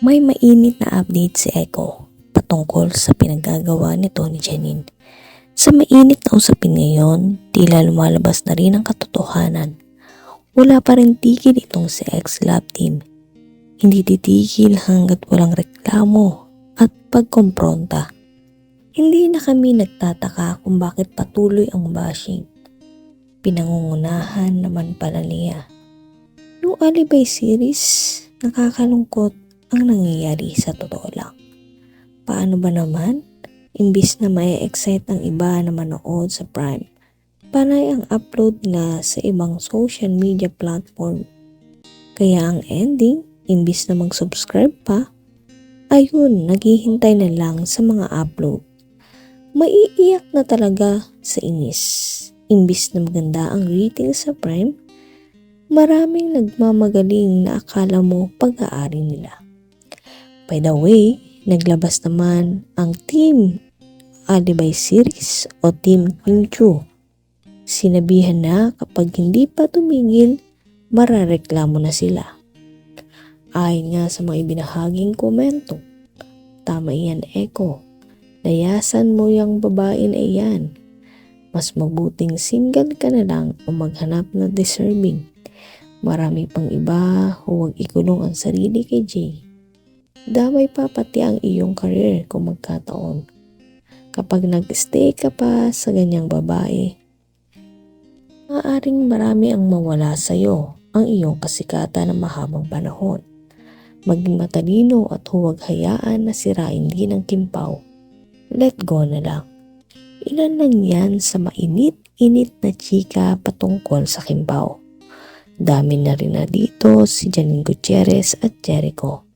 May mainit na update si Echo patungkol sa pinagagawa nito ni Janine. Sa mainit na usapin ngayon, tila lumalabas na rin ang katotohanan. Wala pa rin tigil itong si ex-love team. Hindi titigil hanggat walang reklamo at pagkompronta. Hindi na kami nagtataka kung bakit patuloy ang bashing. Pinangungunahan naman pala niya. Yung Alibay series, nakakalungkot ang nangyayari sa totoo lang. Paano ba naman? Imbis na may excite ang iba na manood sa Prime, panay ang upload na sa ibang social media platform. Kaya ang ending, imbis na mag-subscribe pa, ayun, naghihintay na lang sa mga upload. Maiiyak na talaga sa inis. Imbis na maganda ang rating sa Prime, maraming nagmamagaling na akala mo pag-aari nila. By the way, naglabas naman ang Team Alibay Series o Team Kim. Sinabihan na kapag hindi pa tumigil, marareklamo na sila. Ayon nga sa mga ibinahaging komento, tama yan Eko, layasan mo yung babae na iyan. Mas mabuting single ka na lang o maghanap na deserving. Marami pang iba, huwag ikulong ang sarili kay Jay. Damay pa pati ang iyong career kung magkataon. Kapag nag-stay ka pa sa ganyang babae, maaaring marami ang mawala sa iyo ang iyong kasikatan ng mahabang panahon. Maging matalino at huwag hayaan na sirain din ang kimpaw. Let go na lang. Ilan lang yan sa mainit-init na chika patungkol sa kimpaw. Dami na rin na dito si Janine Gutierrez at Jericho.